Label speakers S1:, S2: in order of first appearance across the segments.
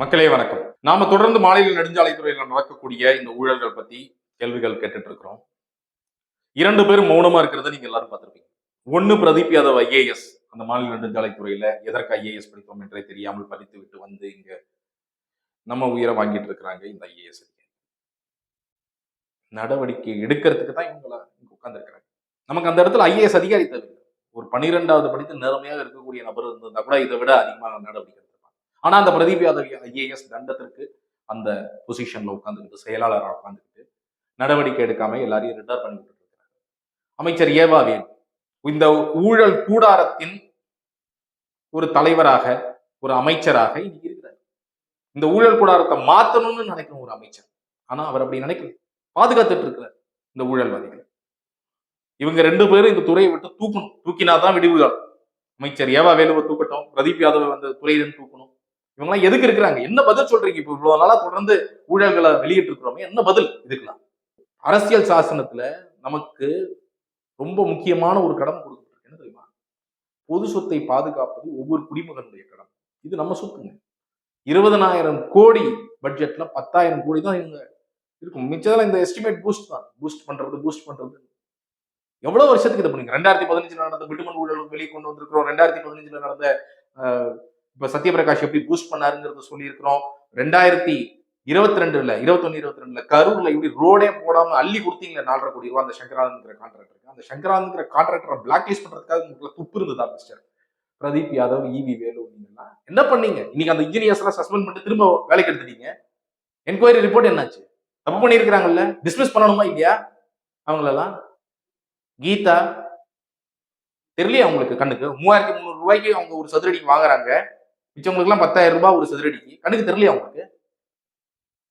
S1: மக்களே வணக்கம். நாம தொடர்ந்து மாநில நெடுஞ்சாலைத்துறையில் நடக்கக்கூடிய இந்த ஊழல்கள் பத்தி கேள்விகள் கேட்டுட்டு இருக்கிறோம் இரண்டு பேரும் மௌனமா இருக்கிறத நீங்க எல்லாரும் பார்த்திருப்பீங்க. ஒன்னு பிரதீப் யாதவ் ஐஏஎஸ். அந்த மாநில நெடுஞ்சாலைத்துறையில எதற்கு ஐஏஎஸ் படித்தோம் என்றே தெரியாமல் படித்து விட்டு வந்து இங்க நம்ம உயிரை வாங்கிட்டு இருக்கிறாங்க இந்த ஐஏஎஸ் நடவடிக்கை எடுக்கிறதுக்கு தான் இவங்கள இங்க உட்கார்ந்துருக்கிறாங்க. நமக்கு அந்த இடத்துல ஐஏஎஸ் அதிகாரி தேவை ஒரு பனிரெண்டாவது படித்து நேர்மையாக இருக்கக்கூடிய நபர் இருந்திருந்தா கூட இதை விட அதிகமாக நடவடிக்கை ஆனா அந்த பிரதீப் யாதவ் ஐஏஎஸ் தண்டத்திற்கு அந்த பொசிஷன்ல உட்காந்துக்கிட்டு செயலாளராக உட்காந்துக்கிட்டு நடவடிக்கை எடுக்காம எல்லாரையும் ரிட்டர் பண்ணிட்டு விட்டுட்டு இருக்காங்க அமைச்சர் ஏவாவேல் இந்த ஊழல் கூடாரத்தின் ஒரு தலைவராக ஒரு அமைச்சராக இன்னைக்கு இருக்கிறார். இந்த ஊழல் கூடாரத்தை மாத்தணும்னு நினைக்கிற ஒரு அமைச்சர். ஆனா அவர் அப்படி நினைக்கல. பாதுகாத்துட்டு இருக்கிறார் இந்த ஊழல்வாதிகள். இவங்க ரெண்டு பேரும் இந்த துறையை விட்டு தூக்கணும். தூக்கினாதான் விடிவுகள். அமைச்சர் ஏவா வேலுவை தூக்கட்டும் பிரதீப் யாதவ் அந்த துறையிலிருந்து தூக்கணும். இவங்கெல்லாம் எதுக்கு இருக்கிறாங்க? என்ன பதில் சொல்றீங்க இப்போ? இவ்வளவு நாளா தொடர்ந்து ஊழல்களை வெளியிட்டு இருக்கிறோமே என்ன பதில்? இதுக்கெல்லாம். அரசியல் சாசனத்துல நமக்கு ரொம்ப முக்கியமான ஒரு கடமை கொடுக்கப்பட்டிருக்கு என்ன தெரியுமா? பொது சொத்தை பாதுகாப்பது ஒவ்வொரு குடிமகனுடைய கடமை இது நம்ம சொத்துங்க. இருபதனாயிரம் கோடி பட்ஜெட்ல பத்தாயிரம் கோடி தான் இவங்க இருக்கும். மிச்சதெல்லாம் இந்த எஸ்டிமேட் பூஸ்ட் தான். பூஸ்ட் பண்றது பூஸ்ட் பண்றது. எவ்வளவு வருஷத்துக்கு இது பண்ணுங்க? ரெண்டாயிரத்தி பதினஞ்சுல நடந்த விடுமன் ஊழல் வெளியே கொண்டு வந்திருக்கிறோம். ரெண்டாயிரத்தி பதினஞ்சுல நடந்த இப்ப சத்யபிரகாஷ் எப்படி பூஸ்ட் பண்ணாருங்கிறத சொல்லியிருக்கிறோம். ரெண்டாயிரத்தி இருபத்தி ரெண்டுல இருபத்தொன்னு இருபத்தி ரெண்டுல கரூர்ல இப்படி ரோடே போடாம அள்ளி கொடுத்தீங்களே நாலரை கோடி ரூபா அந்த சங்கரானந்திங்கிற கான்ட்ராக்டருக்கு அந்த சங்கரானந்திங்கிற கான்ட்ராக்டரை பிளாக் லிஸ்ட் பண்றதுக்காக உங்களுக்கு துப்பு இருந்ததா மிஸ்டர் பிரதீப் யாதவ் இவி வேலு நீங்கெல்லாம் என்ன பண்ணீங்க? இன்னைக்கு அந்த இன்ஜினியர்ஸ் எல்லாம் சஸ்பெண்ட் பண்ணிட்டு திரும்ப வேலைக்கு எடுத்துட்டீங்க. என்கொயரி ரிப்போர்ட் என்னாச்சு? தப்பு பண்ணியிருக்கிறாங்கல்ல? டிஸ்மிஸ் பண்ணணுமா இல்லையா? அவங்களெல்லாம்? கீதா? தெரியலையா அவங்களுக்கு கண்ணுக்கு? மூவாயிரத்தி முந்நூறு ரூபாய்க்கு அவங்க ஒரு சதுரடிக்கு வாங்குறாங்க. மிச்சவங்களுக்குலாம் பத்தாயிரம் ரூபாய் ஒரு சதுரடிக்கு கண்ணுக்கு தெரியலையா உங்களுக்கு?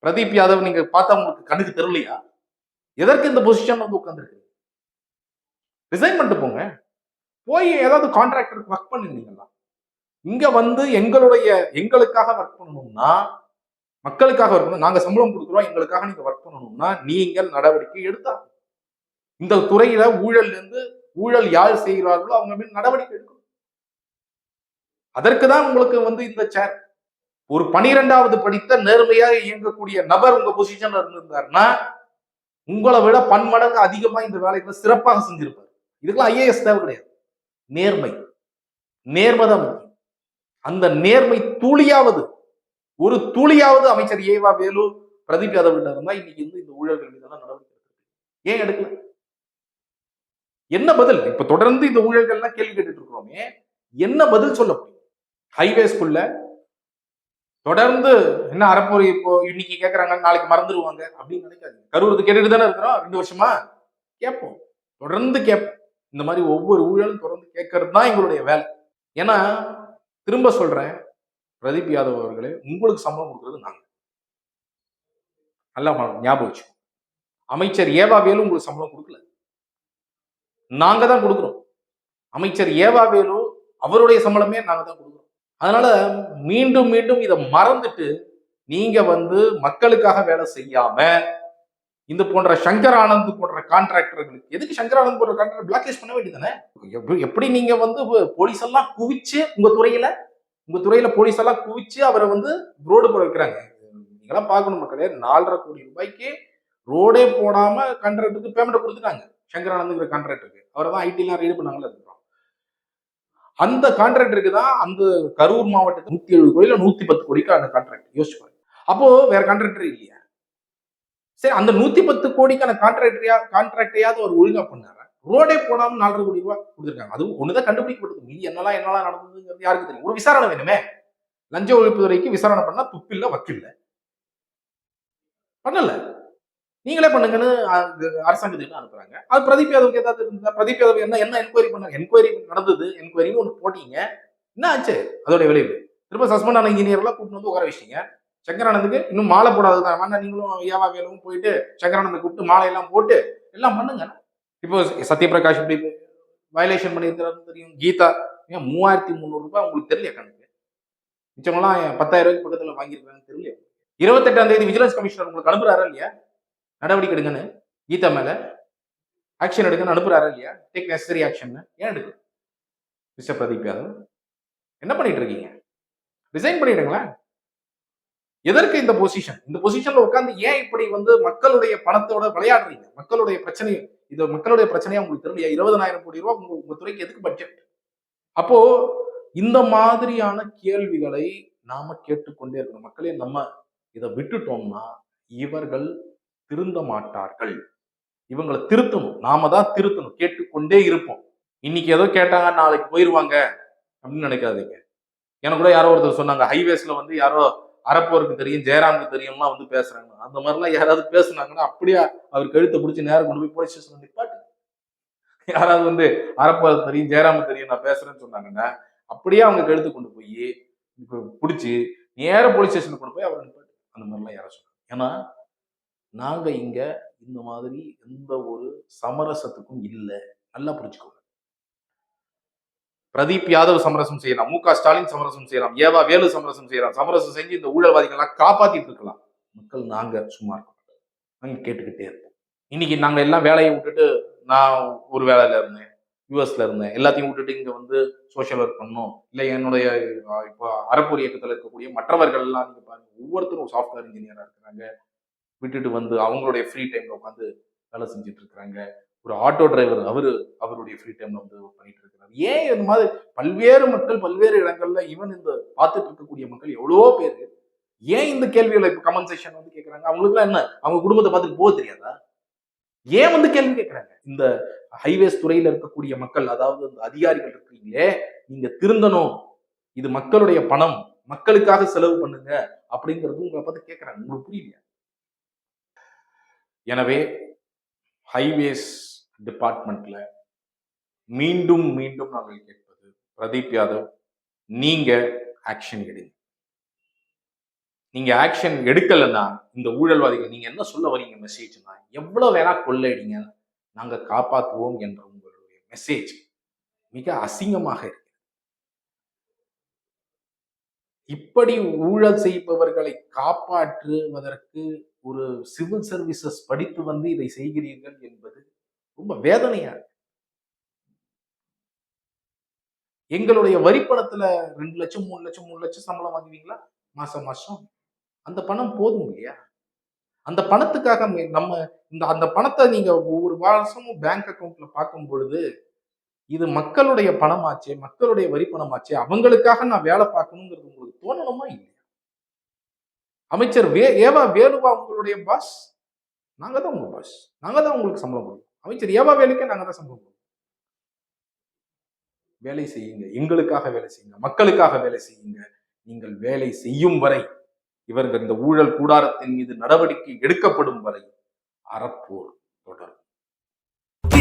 S1: பிரதீப் யாதவ் நீங்க பார்த்தா உங்களுக்கு கண்ணுக்கு தெரியலையா? எதற்கு இந்த பொசிஷன் வந்து உட்காந்துருக்கு ரிசைன் பண்ணிட்டு போங்க. போய் ஏதாவது கான்ட்ராக்டருக்கு ஒர்க் பண்ணிருந்தீங்களா இங்க வந்து எங்களுடைய எங்களுக்காக ஒர்க் பண்ணணும்னா மக்களுக்காக ஒர்க் பண்ணணும். நாங்க சம்பளம் கொடுக்குறோம் எங்களுக்காக நீங்க ஒர்க் பண்ணணும்னா நீங்கள் நடவடிக்கை எடுத்தா இந்த துறையில ஊழல் இருந்து ஊழல் யார் செய்கிறார்களோ அவங்க மேல் நடவடிக்கை எடுக்கணும். அதற்கு தான் உங்களுக்கு வந்து இந்த சேர் ஒரு பனிரெண்டாவது படித்த நேர்மையாக இயங்கக்கூடிய நபர் உங்க பொசிஷன்ல இருந்திருந்தாருன்னா உங்களை விட பன்மடங்கு அதிகமா இந்த வேலைகளை சிறப்பாக செஞ்சிருப்பார். இதுக்கெல்லாம் ஐஏஎஸ் தேவை கிடையாது. நேர்மை. நேர்மை தான் முக்கியம். அந்த நேர்மை துளியாவது ஒரு துளியாவது அமைச்சர் ஏவா வேலு பிரதீப் யாதவ் இருந்தா இன்னைக்கு வந்து இந்த ஊழல்கள் மீதான நடவடிக்கை ஏன் எடுக்கல? என்ன பதில்? இப்ப தொடர்ந்து இந்த ஊழல்கள்லாம் கேள்வி கேட்டுட்டு இருக்கிறோமே என்ன பதில் சொல்ல முடியும் ஹைவேஸ்குள்ள தொடர்ந்து என்ன அறப்பொறி இப்போ இன்னைக்கு கேட்குறாங்க நாளைக்கு மறந்துடுவாங்க அப்படின்னு நினைக்காது கரூரத்து கேட்டுட்டு தானே இருக்கிறோம்? ரெண்டு வருஷமா? கேட்போம். தொடர்ந்து கேட்போம். இந்த மாதிரி ஒவ்வொரு ஊழலும் தொடர்ந்து கேட்கறது தான் எங்களுடைய வேலை. ஏன்னா திரும்ப சொல்றேன் பிரதீப் யாதவ் அவர்களே உங்களுக்கு சம்பளம் கொடுக்கறது நாங்கள் நல்லா ஞாபகம் வச்சு அமைச்சர் ஏவாவேலும் உங்களுக்கு சம்பளம் கொடுக்கல. நாங்க தான் கொடுக்குறோம். அமைச்சர் ஏவா அவருடைய சம்பளமே நாங்க தான் கொடுக்குறோம். அதனால மீண்டும் மீண்டும் இதை மறந்துட்டு நீங்க வந்து மக்களுக்காக வேலை செய்யாம இந்த போன்ற சங்கர் ஆனந்த் போன்ற கான்ட்ராக்டர்களுக்கு எதுக்கு சங்கர் ஆனந்த் போன்ற கான்ட்ராக்டர் பிளாக் லிஸ்ட் பண்ண வேண்டியதானே எப்படி எப்படி நீங்க வந்து போலீஸ் எல்லாம் குவிச்சு உங்க துறையில உங்க துறையில போலீஸ் எல்லாம் குவிச்சு அவரை வந்து ரோடு போட வைக்கிறாங்க? நீங்களாம் பார்க்கணும் மக்களே நாலரை கோடி ரூபாய்க்கு ரோடே போடாம கான்ட்ராக்டருக்கு பேமெண்ட் கொடுத்துட்டாங்க சங்கரானந்துங்கிற கான்ட்ராக்டருக்கு அவரை தான் ஐடிலாம் ரெடி பண்ணாங்களே அந்த கான்ட்ராக்டருக்கு தான் அந்த கரூர் மாவட்டத்துக்கு நூத்தி எழுபது கோடியில நூத்தி பத்து கோடிக்கு அந்த கான்ட்ராக்ட் யோசிச்சு பாருங்க. அப்போ வேற கான்ட்ராக்டர் இல்லையா. சரி அந்த நூத்தி பத்து கோடிக்கான கான்ட்ராக்டரியா கான்ட்ராக்டையாவது அவர் ஒழுங்கா பண்ணாரா? ரோடே போடாம நாலரை கோடி ரூபாய் கொடுத்துருக்காங்க. அதுவும் ஒண்ணுதான் கண்டுபிடிக்கப்பட்டது. மீதி என்னெல்லாம் என்னெல்லாம் நடந்ததுங்கிறது யாருக்கு தெரியும்? ஒரு விசாரணை வேணுமே. லஞ்ச ஒழிப்புத்துறைக்கு விசாரணை பண்ணா துப்பில்ல வக்கில்ல. பண்ணல. நீங்களே பண்ணுங்கன்னு அரசாங்கத்துக்கு அனுப்புறாங்க. அது பிரதீப் யாதவுக்கு ஏதாவது இருந்தா பிரதீப் யாதவ் என்ன என்ன என்கொயரி பண்ணாங்க என்கொயரி நடந்தது என்கொயரின்னு ஒன்று போட்டீங்க. என்ன ஆச்சு? அதோட விளைவு. திரும்ப சஸ்பெண்ட் ஆன இன்ஜினியர்லாம் கூப்பிட்டு வந்து உட்கார வச்சிங்க சங்கரானந்துக்கு இன்னும் மாலை போடாததான் வேணா நீங்களும் ஏவா வேலவும் போயிட்டு சங்கரானந்தை கூப்பிட்டு மாலையெல்லாம் போட்டு எல்லாம் பண்ணுங்க. இப்போ சத்யபிரகாஷ் இப்படி வயலேஷன் பண்ணியிருக்கிறாருன்னு தெரியும். கீதா ஏன் மூவாயிரத்தி முந்நூறு ரூபாய் உங்களுக்கு தெரியல கணக்கு? மிச்சவங்களாம் பத்தாயிரம் ரூபாய்க்கு பக்கத்தில் வாங்கியிருக்காங்கன்னு தெரியல இருபத்தெட்டாம் தேதி விஜிலன்ஸ் கமிஷனர் உங்களுக்கு அனுப்புறாரா இல்லையா? நடவடிக்கை எடுங்கன்னு கீதா மேல ஆக்ஷன் எடுங்கன்னு அனுப்புறாரு இல்லையா? டேக் நெசசரி ஆக்ஷன் ஏன் எடுக்கல? மிஸ்டர் பிரதீப் யாதவ். என்ன பண்ணிட்டு இருக்கீங்க? ரிசைன் பண்ணிடுங்களேன் எதற்கு இந்த பொசிஷன் இந்த பொசிஷன்ல உட்காந்து ஏன் இப்படி வந்து மக்களுடைய பணத்தோட விளையாடுறீங்க? மக்களுடைய பிரச்சனை இது மக்களுடைய பிரச்சனையா உங்களுக்கு தெரியல இருபதனாயிரம் கோடி ரூபா உங்க உங்க துறைக்கு எதுக்கு பட்ஜெட் அப்போ இந்த மாதிரியான கேள்விகளை நாம கேட்டுக்கொண்டே இருக்கணும். மக்களே நம்ம இதை விட்டுட்டோம்னா இவர்கள் திருந்த மாட்டார்கள். இவங்களை திருத்தணும். நாம தான் திருத்தணும். கேட்டுக்கொண்டே இருப்போம். இன்னைக்கு ஏதோ கேட்டாங்க நாளைக்கு போயிடுவாங்க அப்படின்னு நினைக்காதீங்க. எனக்கு கூட யாரோ ஒருத்தர் சொன்னாங்க ஹைவேஸ்ல வந்து யாரோ அறப்போருக்கு தெரியும் ஜெயராமுக்கு தெரியும்லாம் வந்து பேசுறாங்க. அந்த மாதிரிலாம் யாராவது பேசுனாங்கன்னா அப்படியே அவர் கழுத்தை பிடிச்சி நேரம் கொண்டு போய் போலீஸ் ஸ்டேஷன் நிப்பாட்டு. யாராவது வந்து அறப்போருக்கு தெரியும் ஜெயராமுக்கு தெரியும் நான் பேசுறேன்னு சொன்னாங்கன்னா அப்படியே அவங்க கழுத்து கொண்டு போய் இப்போ பிடிச்சி நேர போலீஸ் ஸ்டேஷனுக்கு கொண்டு போய் அவரை நிப்பாட்டு. அந்த மாதிரிலாம் யாரும் சொன்னாங்க. ஏன்னா நாங்கள் இங்கே இந்த மாதிரி எந்த ஒரு சமரசத்துக்கும் இல்லை. நல்லா புரிஞ்சுக்கோங்க. பிரதீப் யாதவ் சமரசம் செய்யலாம். மு க ஸ்டாலின் சமரசம் செய்யலாம். ஏவா வேலு சமரசம் செய்யலாம். சமரசம் செஞ்சு இந்த ஊழல்வாதிகள்லாம் காப்பாத்திட்டு இருக்கலாம். மக்கள் நாங்க சும்மா இருக்க நாங்க கேட்டுக்கிட்டே இருப்போம். இன்னைக்கு நாங்க எல்லாம் வேலையை விட்டுட்டு நான் ஒரு வேலையில இருந்தேன். யூஎஸ்ல இருந்தேன். எல்லாத்தையும் விட்டுட்டு இங்க வந்து சோஷியல் ஒர்க் பண்ணணும் இல்லை என்னுடைய இப்போ அறப்பூர் இயக்கத்தில் இருக்கக்கூடிய மற்றவர்கள் எல்லாம் நீங்க பாருங்க. ஒவ்வொருத்தரும் சாஃப்ட்வேர் இன்ஜினியரா இருக்கிறாங்க. விட்டுட்டு வந்து அவங்களுடைய ஃப்ரீ டைம்ல உட்காந்து வேலை செஞ்சுட்டு இருக்கிறாங்க ஒரு ஆட்டோ டிரைவர் அவரு அவருடைய ஃப்ரீ டைம்ல வந்து பண்ணிட்டு இருக்கிறாரு ஏன் இந்த மாதிரி பல்வேறு மக்கள் பல்வேறு இடங்கள்ல ஈவன் இந்த பார்த்துட்டு இருக்கக்கூடிய மக்கள் எவ்வளவோ பேர் ஏன் இந்த கேள்விகளை இப்ப கமெண்ட் செக்ஷன் வந்து கேட்கறாங்க அவங்களுக்குலாம் என்ன? அவங்க குடும்பத்தை பார்த்துட்டு போக தெரியாதா? ஏன் வந்து கேள்வி கேட்கறாங்க இந்த ஹைவேஸ் துறையில இருக்கக்கூடிய மக்கள் அதாவது இந்த அதிகாரிகள் இருக்கீங்களே நீங்க திருந்தணும். இது மக்களுடைய பணம். மக்களுக்காக செலவு பண்ணுங்க. அப்படிங்கிறது உங்களை பார்த்து கேட்கறாங்க உங்களுக்கு புரியலையா? எனவே ஹைவேஸ் டிபார்ட்மெண்ட்ல மீண்டும் மீண்டும் நாங்கள் கேட்பது பிரதீப் யாதவ் நீங்க ஆக்ஷன் எடுங்க. நீங்க ஆக்ஷன் எடுக்கலைன்னா இந்த ஊழல்வாதிகள் நீங்க என்ன சொல்ல வரீங்க மெசேஜ்னா எவ்வளவு வேணா கொள்ளையடிங்க நாங்க காப்பாற்றுவோம் என்ற உங்களுடைய மெசேஜ் மிக அசிங்கமாக இருக்கு. இப்படி ஊழல் செய்பவர்களை காப்பாற்றுவதற்கு ஒரு சிவில் சர்வீசஸ் படித்து வந்து இதை செய்கிறீர்கள் என்பது ரொம்ப வேதனையா இருக்கு. எங்களுடைய வரிப்பணத்துல ரெண்டு லட்சம் மூணு லட்சம் மூணு லட்சம் சம்பளம் வாங்குவீங்களா? மாசம் மாசம். அந்த பணம் போதும் இல்லையா? அந்த பணத்துக்காக நம்ம இந்த அந்த பணத்தை நீங்க ஒவ்வொரு மாசமும் பேங்க் அக்கவுண்ட்ல பார்க்கும் பொழுது இது மக்களுடைய பணமாச்சே மக்களுடைய வரி பணமாச்சே அவங்களுக்காக நான் வேலை பார்க்கணுங்கிறது உங்களுக்கு தோணணுமா இல்லையா? அமைச்சர் வே ஏவா வேலுவா உங்களுடைய பாஸ் நாங்க தான் உங்க பாஸ் நாங்கள் தான் உங்களுக்கு சம்பளம் கொடுப்போம். அமைச்சர் ஏவா வேலுக்கே நாங்க தான் சம்பளம் கொடுப்போம். வேலை செய்யுங்க. எங்களுக்காக வேலை செய்யுங்க. மக்களுக்காக வேலை செய்யுங்க. நீங்கள் வேலை செய்யும் வரை இவர்கள் இந்த ஊழல் கூடாரத்தின் மீது நடவடிக்கை எடுக்கப்படும் வரை அறப்போர் தொடரும்.